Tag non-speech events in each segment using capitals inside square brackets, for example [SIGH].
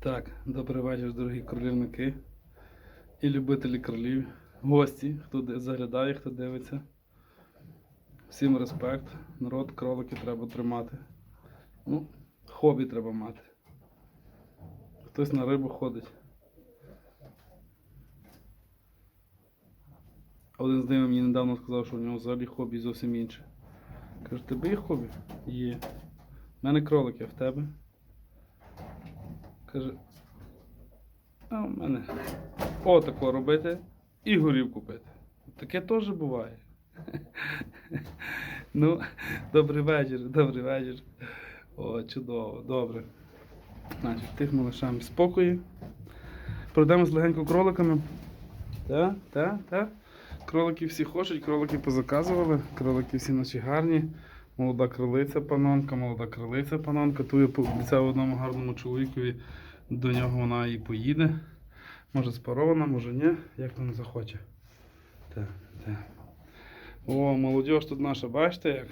Так, добрий вечір, дорогі кролівники і любителі кролів, гості, хто заглядає, хто дивиться. Всім респект. Народ, кролики треба тримати. Ну, хобі треба мати. Хтось на рибу ходить. Один знайомий мені недавно сказав, що у нього взагалі хобі зовсім інше. Каже, тебе є хобі? Є. У мене кролики, а в тебе? Каже, а в мене отако робити і горівку пити. Таке теж буває. [LAUGHS] Ну, добрий вечір, добрий вечір. О, чудово, добре. Значить, тихо лишаємо спокої. Пройдемо з легенько кроликами. Так, так, так. Кролики всі хочуть, кролики позаказували, кролики всі наші гарні. Молода крилиця панонка, молода крилиця панонка. Ту я пообіцяв одному гарному чоловікові, до нього вона і поїде. Може спарована, може ні, як там захоче. Так, так. О, молодіж тут наша, бачите як?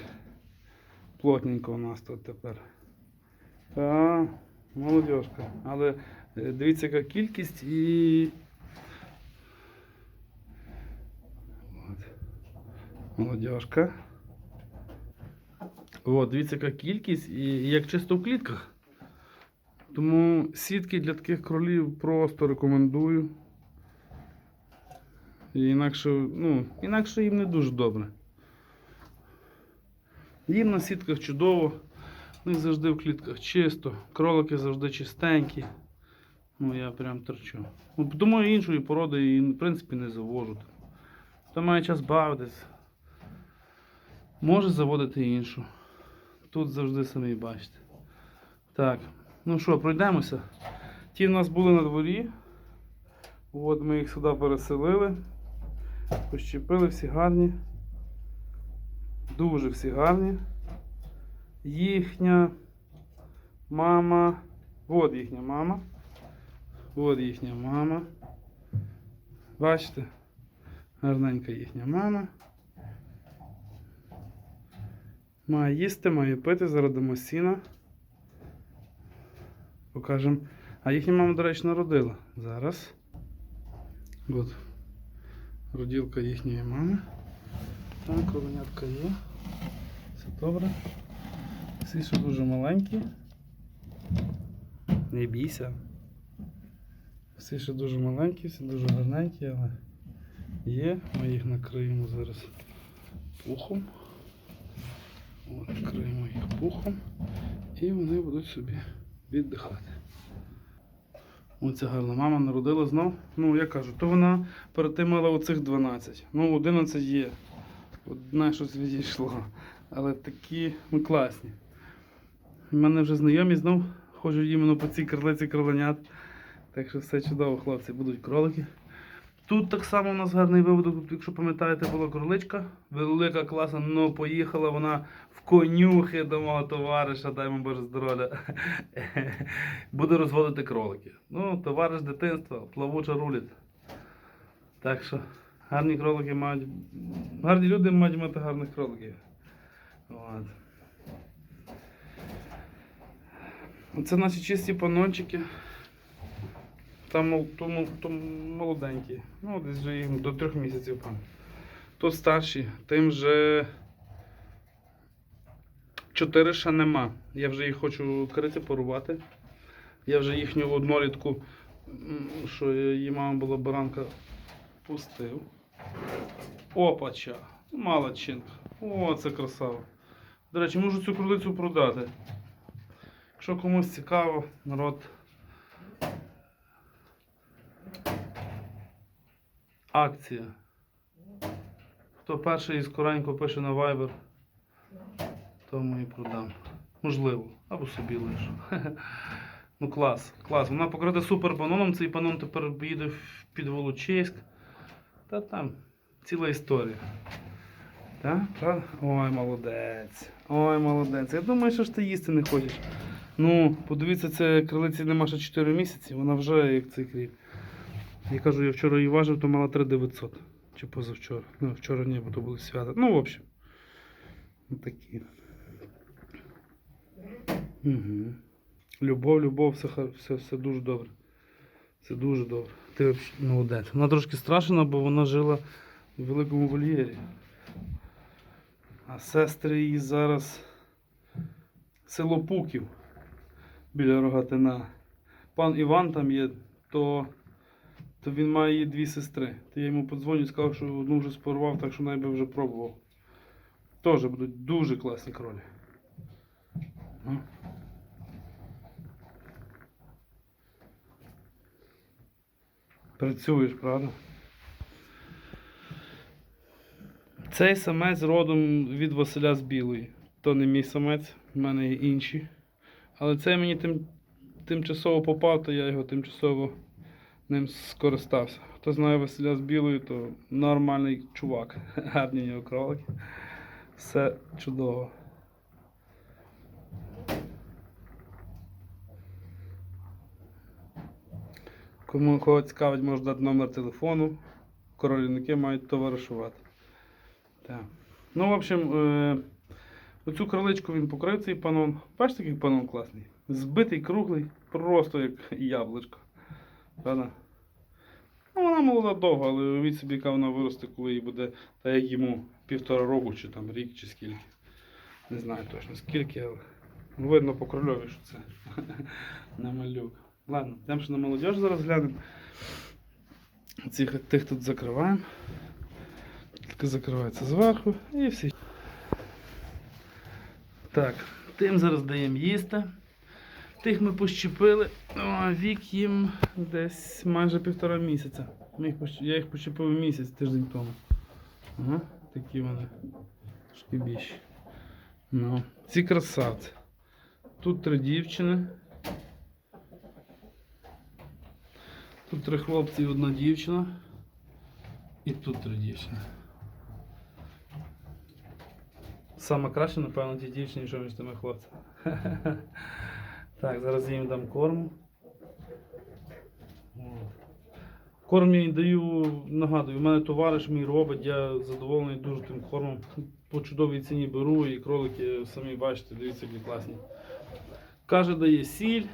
Плотненько у нас тут тепер. Так, молодіжка. Але е, дивіться, яка кількість і. От. Молодіжка. О, дивіться, яка кількість і як чисто в клітках. Тому сітки для таких кролів просто рекомендую. Інакше, ну, інакше їм не дуже добре. Їм на сітках чудово, в них завжди в клітках чисто, кролики завжди чистенькі. Ну я прям торчу. Ну, тому іншої породи і, в принципі не завожу. Хто має час бавитись, може заводити іншу. Тут завжди самі бачите. Так, ну що, пройдемося. Ті в нас були на дворі. От ми їх сюди переселили. Пощепили, всі гарні. Дуже всі гарні. Їхня мама. От їхня мама. От їхня мама. Бачите? Гарненька їхня мама. Має їсти, має пити, зараз дамо сіна. Покажемо. А їхня мама, до речі, народила. Зараз. От. Роділка їхньої мами. Так, коленятка є. Все добре. Всі ще дуже маленькі. Не бійся. Всі ще дуже маленькі, всі дуже гарненькі, але є. Ми їх накриємо зараз пухом. Пухом. І вони будуть собі віддихати. Оця гарна мама народила знов. Ну, я кажу, то вона перед тим мала оцих 12. Ну, 11 є. Одне щось відійшло. Але такі ну, класні. У мене вже знайомі знов ходжуть іменно по цій крилиці кроленят. Так що все чудово, хлопці, будуть кролики. Тут так само у нас гарний виводок, Тут, якщо пам'ятаєте, була кроличка. Велика класна, ну поїхала вона в конюхи до мого товариша, дай йому Боже здоров'я. [LAUGHS] Буде розводити кролики. Ну, товариш дитинства, плавуча рулить. Так що гарні кролики мають. Гарні люди мають мати гарних кроликів. От. Оце наші чисті панончики. Там, то, то молоденькі. Ну, десь вже їм до трьох місяців пан. То старші, тим же чотири ще нема. Я вже їх хочу крити, порувати. Я вже їхню однолітку, що її мама була баранка, пустив. Опача! Молодчинка. О, це красава. До речі, можу цю кролицю продати. Якщо комусь цікаво, народ. Акція. Хто перший скоренько пише на Viber, тому і продам. Можливо, або собі лишу. [LAUGHS] Ну клас, клас. Вона покрита супер паноном. Цей панон тепер їде під Волочиськ. Та там ціла історія. Так? Ой, молодець. Ой, молодець. Я думаю, що ж ти їсти не хочеш. Ну, подивіться, це крилиці нема ще 4 місяці, вона вже як цей кріп. Я кажу, я вчора її важив, то мала 3900. Чи позавчора. Ну, вчора ні, бо то були свята. Ну, в общем. Такі. Угу. Любов, любов, все, все, все дуже добре. Все дуже добре. Ти молодець. Вона трошки страшена, бо вона жила в великому вольєрі. А сестри її зараз село Пуків біля Рогатина. Пан Іван там є, то, то він має дві сестри. То я йому подзвоню сказав, що одну вже спорвав, так що найби вже пробував. Теж будуть дуже класні кролі. Ну. Працюєш, правда? Цей самець родом від Василя з Білої. То не мій самець, в мене є інші. Але цей мені тим, тимчасово попав, то я його тимчасово ним скористався. Хто знає Василя з Білої, то нормальний чувак. [LAUGHS] Гарні в нього кролики. Все чудово. Кому кого цікавить, може дати номер телефону. Королівники мають товаришувати. Так. Ну, в общем, е, оцю кроличку він покрив цей панон. Бачите, який панон класний? Збитий, круглий, просто як яблучко. Правда? Ну, вона молода довго, але уявіть собі, яка вона виросте, коли їй буде, та як йому півтора року, чи там рік, чи скільки. Не знаю точно скільки, але ну, видно по крольові, що це [LAUGHS] не малюк. Ладно, йдемо ще на молодіж зараз глянемо. Цих тих тут закриваємо. Тільки закривається зверху і всі. Так, тим зараз даємо їсти. Тих ми пощепили. О, вік їм десь майже півтора місяця. Я їх пощепив місяць тиждень тому. Ага, такі вони. Трошки більші. Ну, ці красавці. Тут три дівчини. Тут три хлопці і одна дівчина. І тут три дівчини. Саме краще, напевно, ті дівчині, ніж між тими хлопцями. [LAUGHS] Так, зараз я їм дам корму. От. Корм я їм даю, нагадую, у мене товариш мій робить, я задоволений дуже тим кормом. По чудовій ціні беру і кролики самі бачите, дивіться, які класні. Каже, дає сіль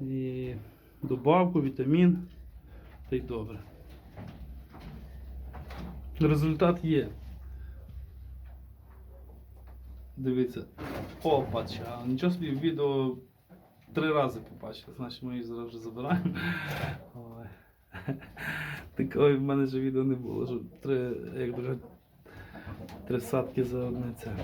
і добавку, вітамін. Та й добре. Результат є. Дивіться. Опача. Нічого собі відео три рази побачили. Значить ми її зараз вже забираємо. [LAUGHS] Ой. [LAUGHS] Такої в мене ж відео не було. Що три, як дуже, три садки за одне це.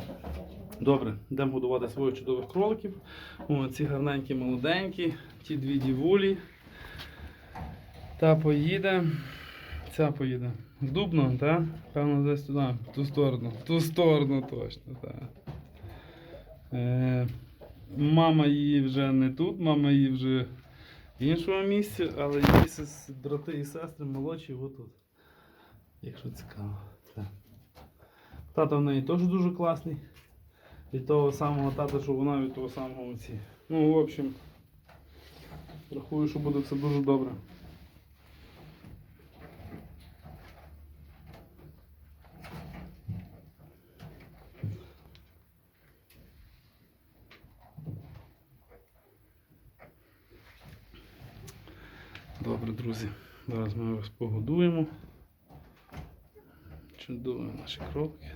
Добре, йдемо годувати своїх чудових кроликів. О, ці гарненькі молоденькі, ті дві дівулі. Та поїде. Ця поїде. Дубно, так? Певно, десь туди, в ту сторону. В ту сторону точно, так. Е, мама її вже не тут, мама її вже в іншому місці, але її сес- брати і сестри молодші отут. Якщо цікаво. Так. Тато в неї теж дуже класний. Від того самого тата, що вона від того самого оці. Ну, в общем, рахую, що буде все дуже добре. Добре, друзі. Зараз ми вас погодуємо. Чудові наші кролики.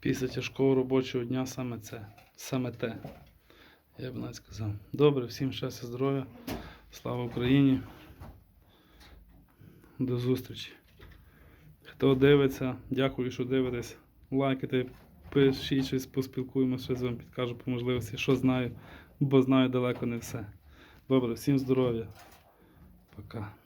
Після тяжкого робочого дня саме це, саме те. Я б навіть сказав. Добре, всім щастя, здоров'я. Слава Україні. До зустрічі. Хто дивиться, дякую, що дивитесь. Лайкайте, пишіть щось, поспілкуємося, щось вам підкажу по можливості, що знаю, бо знаю далеко не все. Добре, всім здоров'я. Пока.